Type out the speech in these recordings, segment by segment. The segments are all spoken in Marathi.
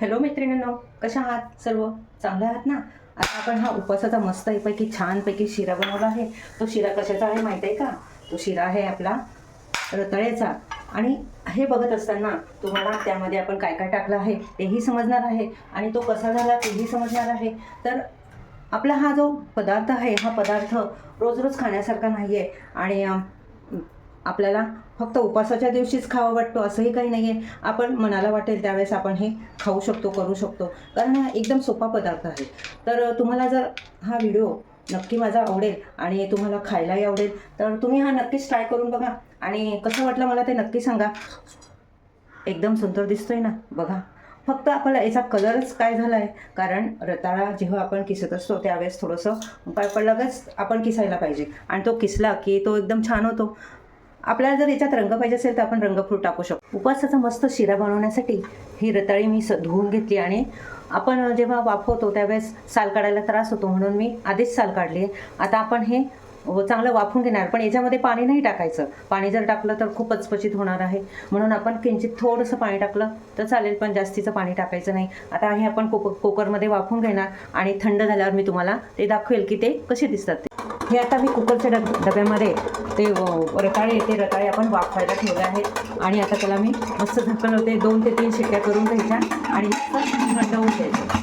हॅलो मैत्रिणींनो कशा आहात सर्व? चांगले आहात ना? आता आपण हा उपवासाचा मस्त पैकी छानपैकी शिरा बनवला आहे. तो शिरा कशाचा आहे माहीत आहे का? तो शिरा आहे आपला रताळ्याचा. आणि हे बघत असताना तुम्हाला त्यामध्ये आपण काय काय टाकलं आहे तेही समजणार आहे. आणि तो कसा झाला तेही समजणार आहे. तर आपला हा जो पदार्थ आहे हा पदार्थ रोज रोज खाण्यासारखा नाही आहे आणि आपल्याला फक्त उपवासाच्या दिवशीच खावं वाटतो असंही काही नाही आहे आपण मनाला वाटेल त्यावेळेस आपण हे खाऊ शकतो करू शकतो. कारण हा एकदम सोपा पदार्थ आहे. तर तुम्हाला जर हा व्हिडिओ नक्की माझा आवडेल आणि तुम्हाला खायलाही आवडेल तर तुम्ही हा नक्कीच ट्राय करून बघा. आणि कसं वाटलं मला ते नक्की सांगा. एकदम सुंदर दिसतोय ना? बघा. फक्त आपल्याला याचा कलरच काय झाला आहे कारण रताळा जेव्हा आपण किसत असतो त्यावेळेस थोडंसं काय लगेच आपण किसायला पाहिजे. आणि तो किसला की तो एकदम छान होतो. आपल्याला जर याच्यात रंग पाहिजे असेल तर आपण रंगफ्रूट टाकू शकतो. उपवासाचा मस्त शिरा बनवण्यासाठी ही रताळी मी स धुवून घेतली आणि आपण जेव्हा वाफवतो त्यावेळेस साल काढायला त्रास होतो म्हणून मी आधीच साल काढली आहे. आता आपण हे चांगलं वाफून घेणार पण याच्यामध्ये पाणी नाही टाकायचं. पाणी जर टाकलं तर खूप पचपचित होणार आहे. म्हणून आपण किंचित थोडंसं पाणी टाकलं तर चालेल पण जास्तीचं पाणी टाकायचं नाही. आता हे आपण कोक कुकरमध्ये वाफून घेणार आणि थंड झाल्यावर मी तुम्हाला ते दाखवेल की ते कसे दिसतात ते. हे आता मी कुकरच्या डब डब्यामध्ये ते रताळे ते रताळे आपण वाफवायला ठेवले आहेत. आणि आता त्याला मी मस्त झाकण होते दोन ते तीन शिट्ट्या करून घ्यायच्या. आणि थंड होऊन द्यायचं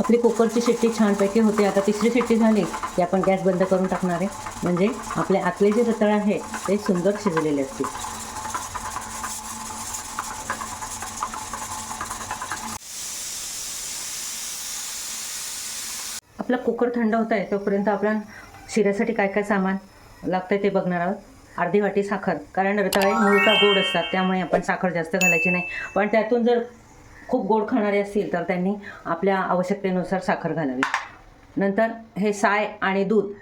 आपली कुकरची शिट्टी छानपैकी होते. आता तिसरी शिट्टी झाली. की आपण गॅस बंद करून टाकणार आहे. म्हणजे आपले आतले जे रताळ आहे ते सुंदर शिजलेले असतील. आपला कुकर थंड होत आहे तोपर्यंत आपण शिऱ्यासाठी काय काय सामान लागतं आहे ते बघणार आहोत. अर्धी वाटी साखर कारण रताळे मुळचा गोड असतात त्यामुळे आपण साखर जास्त घालायची नाही. पण त्यातून जर खूप गोड खाणारे असतील तर त्यांनी आपल्या आवश्यकतेनुसार साखर घालावी. नंतर हे साय आणि दूध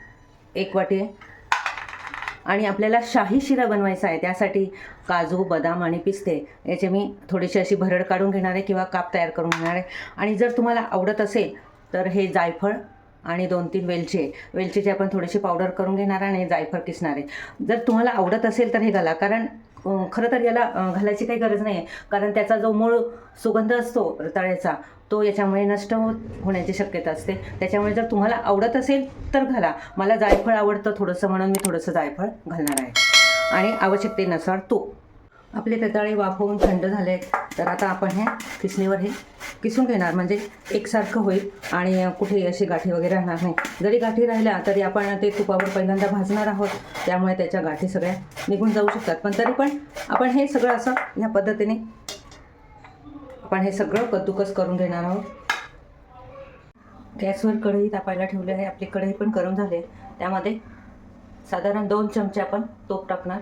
एक वाटी आणि आपल्याला शाही शिरा बनवायचा आहे त्यासाठी काजू बदाम आणि पिस्ते याचे मी थोडीशी अशी भरड काढून घेणार आहे किंवा काप तयार करून घेणार आहे. आणि जर तुम्हाला आवडत असेल तर हे जायफळ आणि दोन तीन वेलची वेलचीचे आपण थोडीशी पावडर करून घेणार आहे आणि जायफळ किसणार आहे. जर तुम्हाला आवडत असेल तर हे घाला. कारण खरं तर याला घालायची काही गरज नाही आहे कारण त्याचा जो मूळ सुगंध असतो रताळ्याचा तो याच्यामुळे नष्ट होत होण्याची शक्यता असते. त्याच्यामुळे जर तुम्हाला आवडत असेल तर घाला. मला जायफळ आवडतं थोडंसं म्हणून मी थोडंसं जायफळ घालणार आहे. आणि आवश्यकतेनुसार तूप. आपले रताळे वाफवून थंड झाले आहेत तर आता आपण हे किसणीवर हे किसून घेणार. म्हणजे एकसारखं होईल आणि कुठेही अशी गाठी वगैरे राहणार नाही. जरी गाठी राहिल्या तरी आपण ते तुपावर पहिल्यांदा भाजणार आहोत. त्यामुळे त्याच्या गाठी सगळ्या निघून जाऊ शकतात. पण तरी पण आपण हे सगळं असं ह्या पद्धतीने आपण हे सगळं कद्दुकस करून घेणार आहोत. गॅसवर कढई तापायला ठेवली आहे. आपली कढई पण करून झाली आहे. त्यामध्ये साधारण दोन चमचे आपण तूप टाकणार.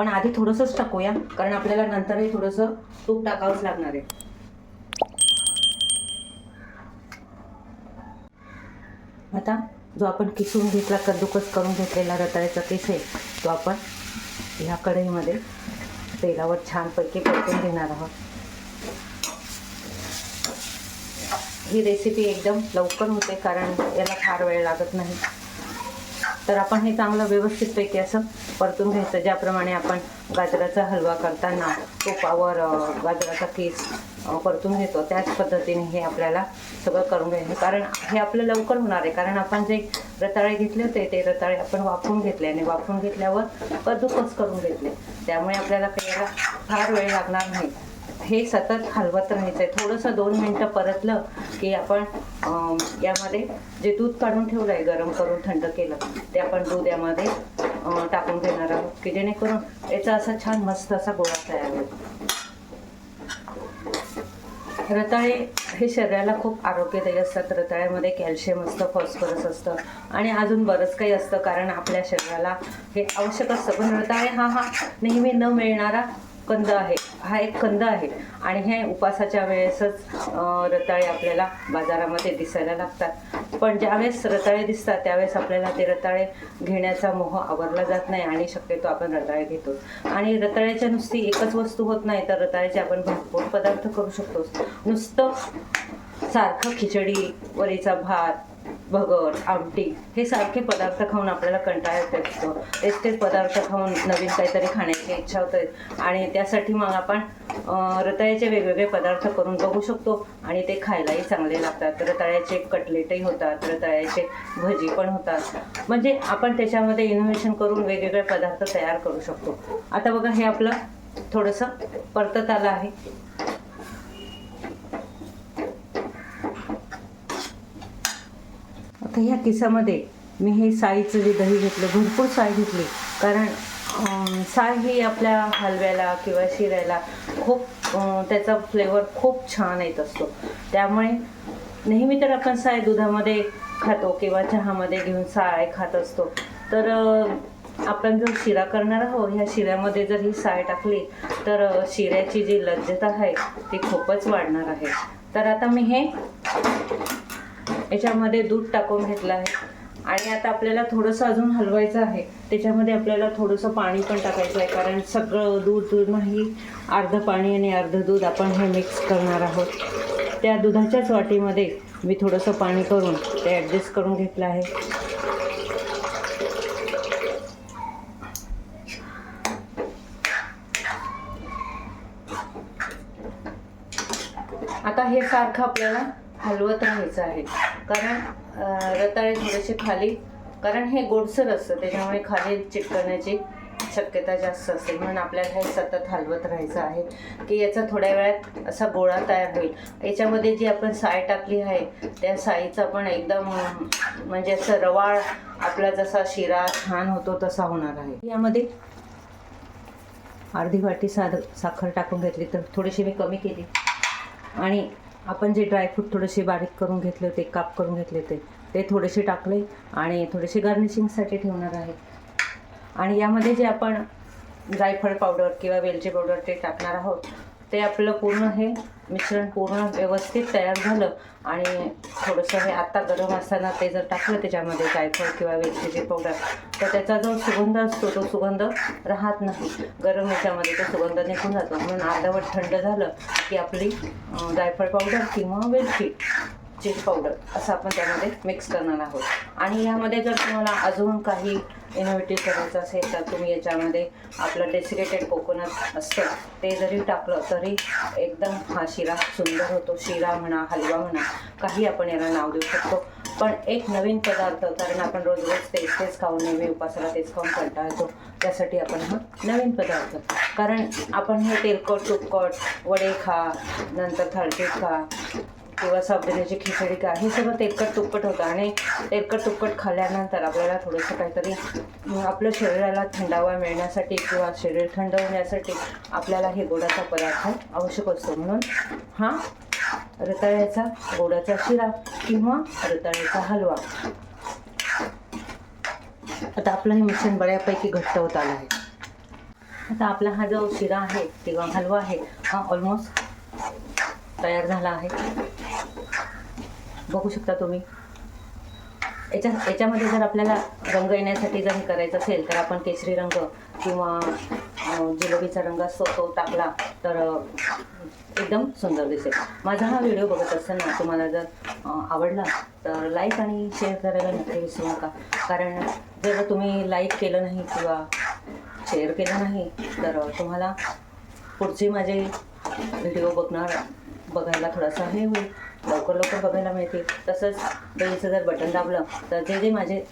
आपण आधी थोडंसंच टाकूया कारण आपल्याला नंतरही थोडंसं तूप टाकावंच लागणार आहे. आता जो आपण किसून घेतला कद्दूकस करून घेतलेला रताळ्याचा केस आहे तो आपण ह्या कढईमध्ये तेलावर छानपैकी परतून घेणार आहोत. ही रेसिपी एकदम लवकर होते कारण याला फार वेळ लागत नाही. तर आपण हे चांगलं व्यवस्थितपैकी असं परतून घ्यायचं ज्याप्रमाणे आपण गाजराचा हलवा करताना तुपावर गाजराचा केस परतून घेतो. त्याच पद्धतीने हे आपल्याला सगळं करून घ्यायचं. कारण हे आपलं लवकर होणार आहे. कारण आपण जे रताळे घेतले होते ते रताळे आपण वापरून घेतले आणि वापरून घेतल्यावर कद्दूकस करून घेतले. त्यामुळे आपल्याला काही फार वेळ लागणार नाही. हे सतत हलवत राहायचं आहे थोडंसं दोन मिनटं परतलं की आपण यामध्ये जे दूध काढून ठेवलं आहे गरम करून थंड केलं ते आपण दूध यामध्ये टाकून घेणार आहोत की जेणेकरून याचा असा छान मस्त असा गोळा तयार होईल. रताळे हे शरीराला खूप आरोग्यदायी असतात. रताळ्यामध्ये कॅल्शियम असतं फॉस्फरस असतं आणि अजून बरंच काही असतं कारण आपल्या शरीराला हे आवश्यक असतं. पण रताळे हा हा नेहमी न मिळणारा कंद आहे. हा एक कंद आहे. आणि हे उपासाच्या वेळेसच रताळे आपल्याला बाजारामध्ये दिसायला लागतात. पण ज्यावेळेस रताळे दिसतात त्यावेळेस आपल्याला ते रताळे घेण्याचा मोह आवरला जात नाही आणि शक्यतो आपण रताळे घेतो. आणि रताळ्याच्या नुसती एकच वस्तू होत नाही तर रताळ्याचे आपण भरपूर पदार्थ करू शकतो. नुसतं सारखं खिचडी वरीचा भात भगर आमटी हे सारखे पदार्थ खाऊन आपल्याला कंटाळा येत. असतो तेच तेच पदार्थ खाऊन नवीन काहीतरी खाण्याची इच्छा होते. आणि त्यासाठी मग आपण रताळ्याचे वेगवेगळे पदार्थ करून बघू शकतो. आणि ते खायलाही चांगले लागतात. रताळ्याचे कटलेटही होतात. रताळ्याचे भजी पण होतात. म्हणजे आपण त्याच्यामध्ये इनोव्हेशन करून वेगवेगळे पदार्थ तयार करू शकतो. आता बघा हे आपलं थोडंसं परतत आलं आहे. फक्त ह्या किसामध्ये मी हे साईचं जे दही घेतलं भरपूर साय घेतली. कारण साय ही आपल्या हलव्याला किंवा शिऱ्याला खूप त्याचा फ्लेवर खूप छान येत असतो. त्यामुळे नेहमी तर आपण साय दुधामध्ये खातो किंवा चहामध्ये घेऊन साय खात असतो. तर आपण जर शिरा करणार आहोत ह्या शिऱ्यामध्ये जर ही साय टाकली तर शिऱ्याची जी लज्जत आहे ती खूपच वाढणार आहे. तर आता मी हे याच्यामध्ये दूध टाकून घेतलं आहे. आणि आता आपल्याला थोडंसं अजून हलवायचं आहे. त्याच्यामध्ये आपल्याला थोडंसं पाणी पण टाकायचं आहे. कारण सगळं दूध दूध नाही. अर्धं पाणी आणि अर्धं दूध आपण हे मिक्स करणार आहोत. त्या दुधाच्याच वाटीमध्ये मी थोडंसं पाणी करून ते ॲडजस्ट करून घेतलं आहे. आता हे सारखं आपल्याला हलवत राहायचं आहे. कारण रताळे थोडेसे खाली कारण हे गोडसर असतं त्याच्यामुळे खाली चिटकण्याची शक्यता जास्त असते. म्हणून आपल्याला हे सतत हलवत राहायचं आहे की याचा थोड्या वेळात असा गोळा तयार होईल. याच्यामध्ये जी आपण साय टाकली आहे त्या साईचा पण एकदम म्हणजे असं रवाळ आपला जसा शिरा छान होतो तसा होणार आहे. यामध्ये अर्धी वाटी साध साखर टाकून घेतली तर थोडीशी मी कमी केली. आणि आपण जे ड्रायफ्रूट थोडेसे बारीक करून घेतले होते काप करून घेतले होते ते थोडेसे टाकले आणि थोडेसे गार्निशिंगसाठी ठेवणार आहे. आणि यामध्ये जे आपण जायफळ पावडर किंवा वेलची पावडर ते टाकणार आहोत ते आपलं पूर्ण हे मिश्रण पूर्ण व्यवस्थित तयार झालं आणि थोडंसं हे आत्ता गरम असताना ते जर टाकलं त्याच्यामध्ये जायफळ किंवा वेलचीची पावडर तर त्याचा जो सुगंध असतो तो सुगंध राहत नाही. गरम ह्याच्यामध्ये तो सुगंध निघून जातो. म्हणून अर्धवट थंड झालं की आपली जायफळ पावडर किंवा वेलची चिली पावडर असं आपण त्यामध्ये मिक्स करणार आहोत. आणि यामध्ये जर तुम्हाला अजून काही इनोव्हेटिव्ह करायचं असेल तर तुम्ही याच्यामध्ये आपलं डेसिकेटेड कोकोनट असतं ते जरी टाकलं तरी एकदम हा शिरा सुंदर होतो. शिरा म्हणा हलवा म्हणा काही आपण याला नाव देऊ शकतो. पण एक नवीन पदार्थ कारण आपण रोज रोज तेच तेच खाऊन नेहमी उपासाला तेच खाऊन कंटाळतो त्यासाठी आपण हा नवीन पदार्थ. कारण आपण हे तेलकट तुपकट वडे खा नंतर थाळपीठ खा किंवा साबुदाण्याची खिचडी का हे सगळं तेलकट तुपकट होतं. आणि तेलकट तुपकट खाल्ल्यानंतर आपल्याला थोडंसं काहीतरी आपल्या शरीराला थंडावा मिळण्यासाठी किंवा शरीर थंड होण्यासाठी आपल्याला हे गोडाचा पदार्थ आवश्यक असतो. म्हणून हा रताळ्याचा गोडाचा शिरा किंवा रताळ्याचा हलवा. आता आपलं हे मिश्रण बऱ्यापैकी घट्ट होत आलं आहे. आता आपला हा जो शिरा आहे किंवा हलवा आहे हा ऑलमोस्ट तयार झाला आहे. बघू शकता तुम्ही. याच्या याच्यामध्ये जर आपल्याला रंग येण्यासाठी जर हे करायचं असेल तर आपण केशरी रंग किंवा जिलेबीचा रंग असतो तो टाकला तर एकदम सुंदर दिसेल. माझा हा व्हिडिओ बघत असताना तुम्हाला जर आवडला तर लाईक आणि शेअर करायला नक्की विसरू नका. कारण जर तुम्ही लाईक केलं नाही किंवा शेअर केलं नाही तर तुम्हाला पुढचे माझे व्हिडिओ बघणार बघायला थोडासा हे होईल. लवकर लवकर बघायला मिळतील. तसंच बेलचं जर बटन दाबलं तर जे जे माझे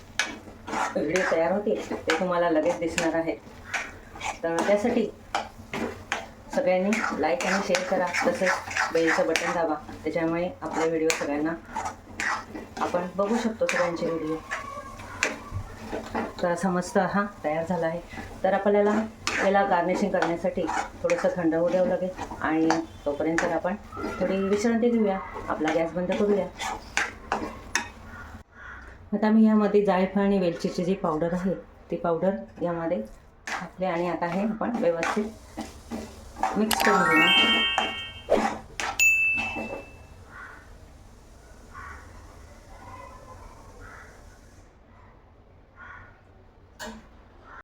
व्हिडिओ तयार होतील ते तुम्हाला लगेच दिसणार आहेत. तर त्यासाठी सगळ्यांनी लाईक आणि शेअर करा. तसंच बेलचं बटन दाबा. त्याच्यामुळे आपले व्हिडिओ सगळ्यांना आपण बघू शकतो सगळ्यांचे व्हिडिओ तर असा मस्त हा तयार झाला आहे. तर आपल्याला याला गार्निशिंग करण्यासाठी थोडंसं थंड होऊ द्यावं लागेल आणि तोपर्यंत आपण थोडी विश्रांती घेऊया. आपला गॅस बंद करूया. आता मी यामध्ये जायफळ आणि वेलचीची जी पावडर आहे ती पावडर यामध्ये घातले आणि आता हे आपण व्यवस्थित मिक्स करून घेऊया